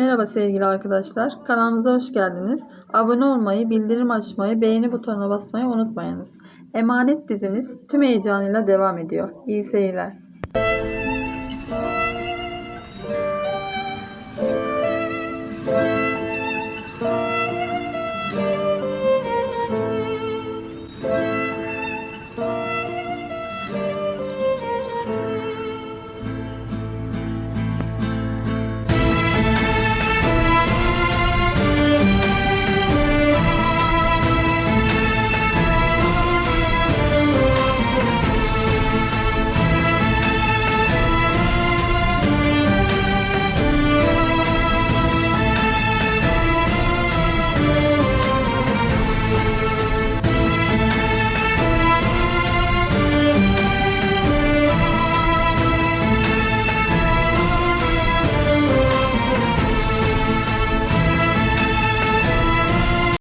Merhaba sevgili arkadaşlar. Kanalımıza hoş geldiniz. Abone olmayı, bildirim açmayı, beğeni butonuna basmayı unutmayınız. Emanet dizimiz tüm heyecanıyla devam ediyor. İyi seyirler.